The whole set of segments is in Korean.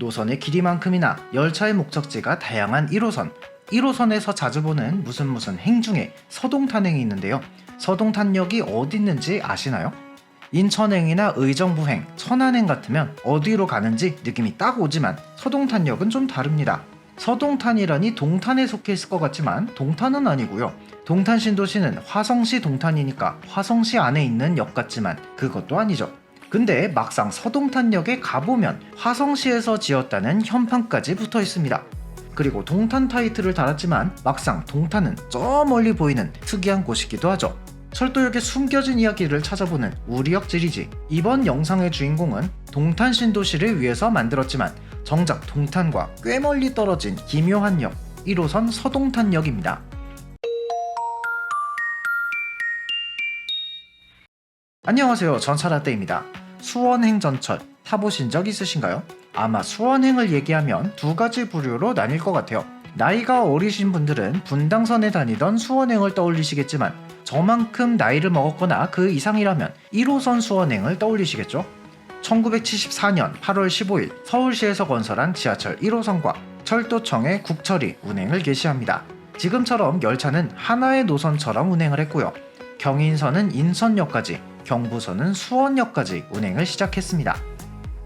노선의 길이만큼이나 열차의 목적지가 다양한 1호선. 1호선에서 자주 보는 무슨 무슨 행 중에 서동탄행이 있는데요. 서동탄역이 어디 있는지 아시나요? 인천행이나 의정부행, 천안행 같으면 어디로 가는지 느낌이 딱 오지만 서동탄역은 좀 다릅니다. 서동탄이라니 동탄에 속해 있을 것 같지만 동탄은 아니고요. 동탄 신도시는 화성시 동탄이니까 화성시 안에 있는 역 같지만 그것도 아니죠. 근데 막상 서동탄역에 가보면 화성시에서 지었다는 현판까지 붙어 있습니다. 그리고 동탄 타이틀을 달았지만 막상 동탄은 저 멀리 보이는 특이한 곳이기도 하죠. 철도역의 숨겨진 이야기를 찾아보는 우리역 지리지 이번 영상의 주인공은 동탄 신도시를 위해서 만들었지만 정작 동탄과 꽤 멀리 떨어진 기묘한 역 1호선 서동탄역입니다. 안녕하세요 전철아떼입니다. 수원행 전철 타보신 적 있으신가요? 아마 수원행을 얘기하면 두 가지 부류로 나뉠 것 같아요. 나이가 어리신 분들은 분당선에 다니던 수원행을 떠올리시겠지만 저만큼 나이를 먹었거나 그 이상이라면 1호선 수원행을 떠올리시겠죠? 1974년 8월 15일 서울시에서 건설한 지하철 1호선과 철도청의 국철이 운행을 개시합니다. 지금처럼 열차는 하나의 노선처럼 운행을 했고요. 경인선은 인선역까지, 경부선은 수원역까지 운행을 시작했습니다.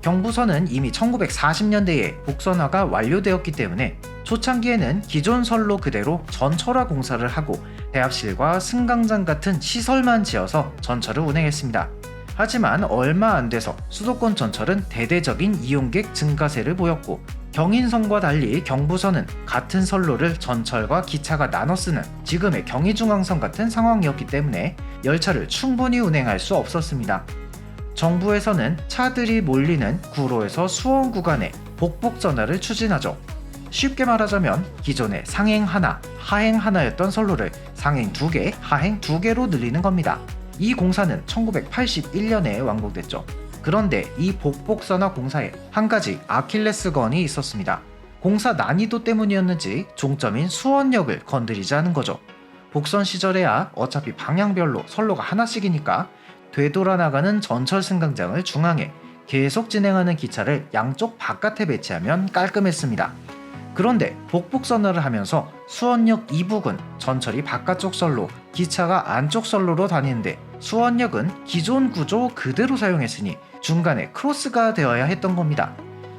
경부선은 이미 1940년대에 복선화가 완료되었기 때문에 초창기에는 기존 선로 그대로 전철화 공사를 하고 대합실과 승강장 같은 시설만 지어서 전철을 운행했습니다. 하지만 얼마 안 돼서 수도권 전철은 대대적인 이용객 증가세를 보였고 경인선과 달리 경부선은 같은 선로를 전철과 기차가 나눠 쓰는 지금의 경의중앙선 같은 상황이었기 때문에 열차를 충분히 운행할 수 없었습니다. 정부에서는 차들이 몰리는 구로에서 수원 구간에 복복 전화를 추진하죠. 쉽게 말하자면 기존의 상행 하나, 하행 하나였던 선로를 상행 두 개, 하행 두 개로 늘리는 겁니다. 이 공사는 1981년에 완공됐죠. 그런데 이 복복선화 공사에 한 가지 아킬레스건이 있었습니다. 공사 난이도 때문이었는지 종점인 수원역을 건드리지 않은 거죠. 복선 시절에야 어차피 방향별로 선로가 하나씩이니까 되돌아 나가는 전철 승강장을 중앙에 계속 진행하는 기차를 양쪽 바깥에 배치하면 깔끔했습니다. 그런데 복복선화를 하면서 수원역 이북은 전철이 바깥쪽 선로, 기차가 안쪽 선로로 다니는데 수원역은 기존 구조 그대로 사용했으니 중간에 크로스가 되어야 했던 겁니다.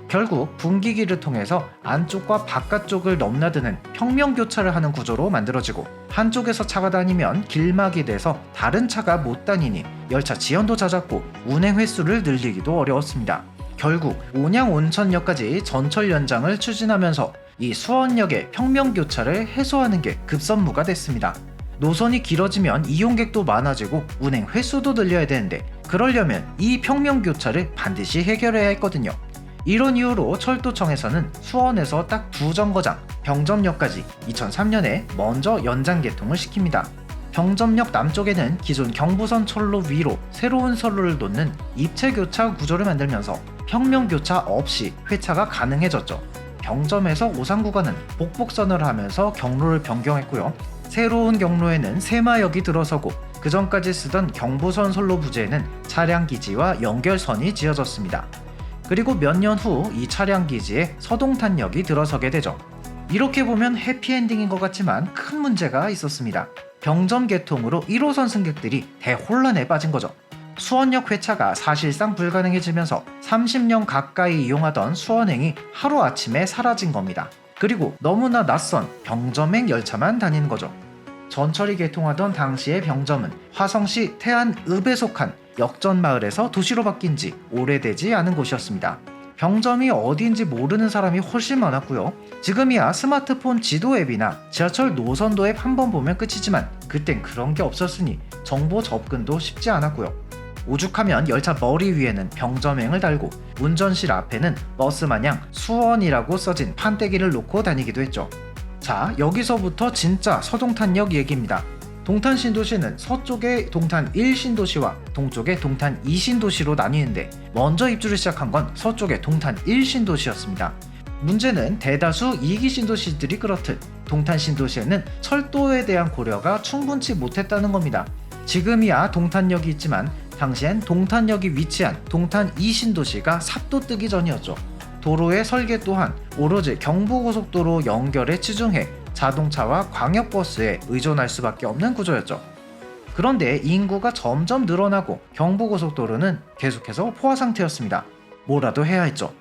결국 분기기를 통해서 안쪽과 바깥쪽을 넘나드는 평면 교차를 하는 구조로 만들어지고 한쪽에서 차가 다니면 길막이 돼서 다른 차가 못 다니니 열차 지연도 잦았고 운행 횟수를 늘리기도 어려웠습니다. 결국 온양 온천역까지 전철 연장을 추진하면서 이 수원역의 평면 교차를 해소하는 게 급선무가 됐습니다. 노선이 길어지면 이용객도 많아지고 운행 횟수도 늘려야 되는데 그러려면 이 평면 교차를 반드시 해결해야 했거든요. 이런 이유로 철도청에서는 수원에서 딱 두 정거장 병점역까지 2003년에 먼저 연장 개통을 시킵니다. 병점역 남쪽에는 기존 경부선 철로 위로 새로운 선로를 놓는 입체 교차 구조를 만들면서 평면 교차 없이 회차가 가능해졌죠. 병점에서 오산 구간은 복복선을 하면서 경로를 변경했고요. 새로운 경로에는 세마역이 들어서고 그 전까지 쓰던 경부선 선로 부지에는 차량 기지와 연결선이 지어졌습니다. 그리고 몇 년 후 이 차량 기지에 서동탄역이 들어서게 되죠. 이렇게 보면 해피엔딩인 것 같지만 큰 문제가 있었습니다. 병점 개통으로 1호선 승객들이 대혼란에 빠진 거죠. 수원역 회차가 사실상 불가능해지면서 30년 가까이 이용하던 수원행이 하루아침에 사라진 겁니다. 그리고 너무나 낯선 병점행 열차만 다니는 거죠. 전철이 개통하던 당시의 병점은 화성시 태안읍에 속한 역전 마을에서 도시로 바뀐 지 오래되지 않은 곳이었습니다. 병점이 어디인지 모르는 사람이 훨씬 많았고요. 지금이야 스마트폰 지도 앱이나 지하철 노선도 앱 한 번 보면 끝이지만 그땐 그런 게 없었으니 정보 접근도 쉽지 않았고요. 오죽하면 열차 머리 위에는 병점행을 달고 운전실 앞에는 버스 마냥 수원이라고 써진 판때기를 놓고 다니기도 했죠. 자, 여기서부터 진짜 서동탄역 얘기입니다. 동탄 신도시는 서쪽의 동탄 1신도시와 동쪽의 동탄 2신도시로 나뉘는데 먼저 입주를 시작한 건 서쪽의 동탄 1신도시였습니다. 문제는 대다수 2기 신도시들이 그렇듯 동탄 신도시에는 철도에 대한 고려가 충분치 못했다는 겁니다. 지금이야 동탄역이 있지만 당시엔 동탄역이 위치한 동탄 2신도시가 삽도 뜨기 전이었죠. 도로의 설계 또한 오로지 경부고속도로 연결에 치중해 자동차와 광역버스에 의존할 수밖에 없는 구조였죠. 그런데 인구가 점점 늘어나고 경부고속도로는 계속해서 포화 상태였습니다. 뭐라도 해야 했죠.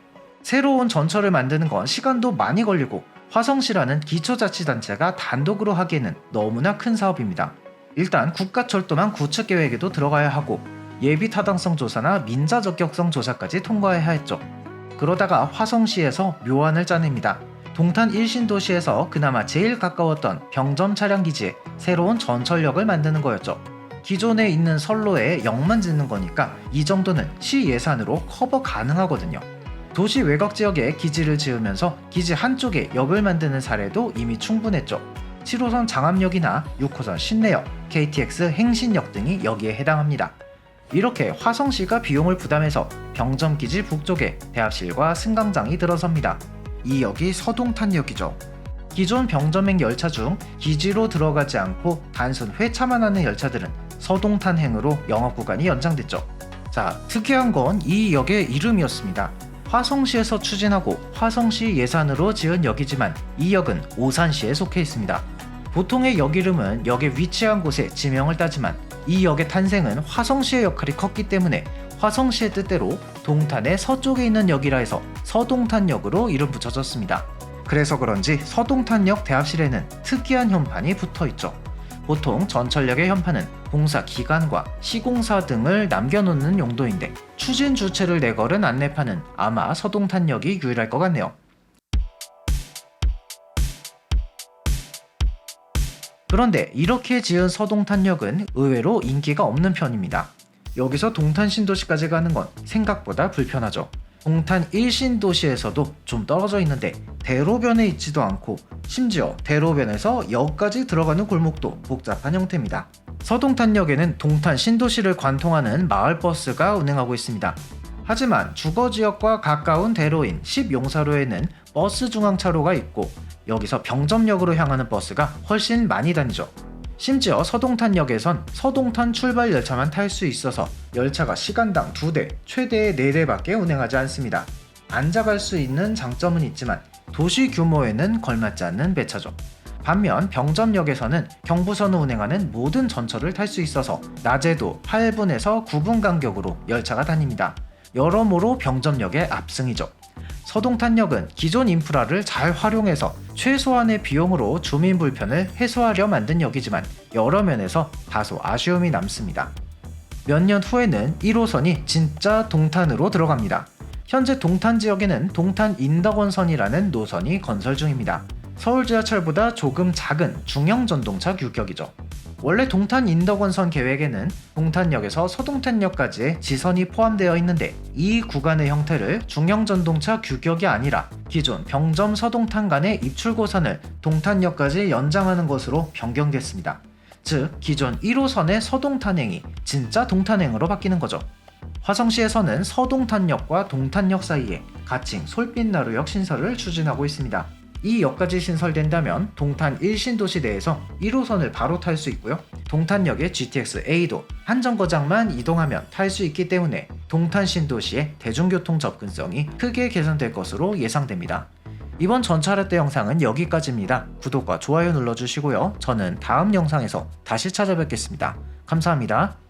새로운 전철을 만드는 건 시간도 많이 걸리고 화성시라는 기초자치단체가 단독으로 하기에는 너무나 큰 사업입니다. 일단 국가철도망 구축 계획에도 들어가야 하고 예비 타당성 조사나 민자 적격성 조사까지 통과해야 했죠. 그러다가 화성시에서 묘안을 짜냅니다. 동탄 1신도시에서 그나마 제일 가까웠던 병점 차량 기지에 새로운 전철역을 만드는 거였죠. 기존에 있는 선로에 역만 짓는 거니까 이 정도는 시 예산으로 커버 가능하거든요. 도시 외곽 지역에 기지를 지으면서 기지 한쪽에 역을 만드는 사례도 이미 충분했죠. 7호선 장암역이나 6호선 신내역, KTX 행신역 등이 여기에 해당합니다. 이렇게 화성시가 비용을 부담해서 병점기지 북쪽에 대합실과 승강장이 들어섭니다. 이 역이 서동탄역이죠. 기존 병점행 열차 중 기지로 들어가지 않고 단순 회차만 하는 열차들은 서동탄행으로 영업 구간이 연장됐죠. 자, 특이한 건 이 역의 이름이었습니다. 화성시에서 추진하고 화성시 예산으로 지은 역이지만 이 역은 오산시에 속해 있습니다. 보통의 역 이름은 역에 위치한 곳에 지명을 따지만 이 역의 탄생은 화성시의 역할이 컸기 때문에 화성시의 뜻대로 동탄의 서쪽에 있는 역이라 해서 서동탄역으로 이름 붙여졌습니다. 그래서 그런지 서동탄역 대합실에는 특이한 현판이 붙어 있죠. 보통 전철역의 현판은 공사 기간과 시공사 등을 남겨놓는 용도인데 추진 주체를 내걸은 안내판은 아마 서동탄역이 유일할 것 같네요. 그런데 이렇게 지은 서동탄역은 의외로 인기가 없는 편입니다. 여기서 동탄 신도시까지 가는 건 생각보다 불편하죠. 동탄 1신도시에서도 좀 떨어져 있는데 대로변에 있지도 않고 심지어 대로변에서 역까지 들어가는 골목도 복잡한 형태입니다. 서동탄역에는 동탄 신도시를 관통하는 마을버스가 운행하고 있습니다. 하지만 주거지역과 가까운 대로인 10용사로에는 버스 중앙차로가 있고 여기서 병점역으로 향하는 버스가 훨씬 많이 다니죠. 심지어 서동탄역에선 서동탄 출발 열차만 탈 수 있어서 열차가 시간당 2대, 최대 4대밖에 운행하지 않습니다. 앉아갈 수 있는 장점은 있지만 도시 규모에는 걸맞지 않는 배차죠. 반면 병점역에서는 경부선을 운행하는 모든 전철을 탈 수 있어서 낮에도 8분에서 9분 간격으로 열차가 다닙니다. 여러모로 병점역의 압승이죠. 서동탄역은 기존 인프라를 잘 활용해서 최소한의 비용으로 주민 불편을 해소하려 만든 역이지만 여러 면에서 다소 아쉬움이 남습니다. 몇 년 후에는 1호선이 진짜 동탄으로 들어갑니다. 현재 동탄 지역에는 동탄 인덕원선이라는 노선이 건설 중입니다. 서울 지하철보다 조금 작은 중형 전동차 규격이죠. 원래 동탄 인덕원선 계획에는 동탄역에서 서동탄역까지의 지선이 포함되어 있는데 이 구간의 형태를 중형 전동차 규격이 아니라 기존 병점 서동탄 간의 입출고선을 동탄역까지 연장하는 것으로 변경됐습니다. 즉 기존 1호선의 서동탄행이 진짜 동탄행으로 바뀌는 거죠. 화성시에서는 서동탄역과 동탄역 사이에 가칭 솔빛나루역 신설을 추진하고 있습니다. 이 역까지 신설된다면 동탄 1신도시 내에서 1호선을 바로 탈 수 있고요. 동탄역의 GTX A도 한 정거장만 이동하면 탈 수 있기 때문에 동탄 신도시의 대중교통 접근성이 크게 개선될 것으로 예상됩니다. 이번 전차라떼 영상은 여기까지입니다. 구독과 좋아요 눌러주시고요. 저는 다음 영상에서 다시 찾아뵙겠습니다. 감사합니다.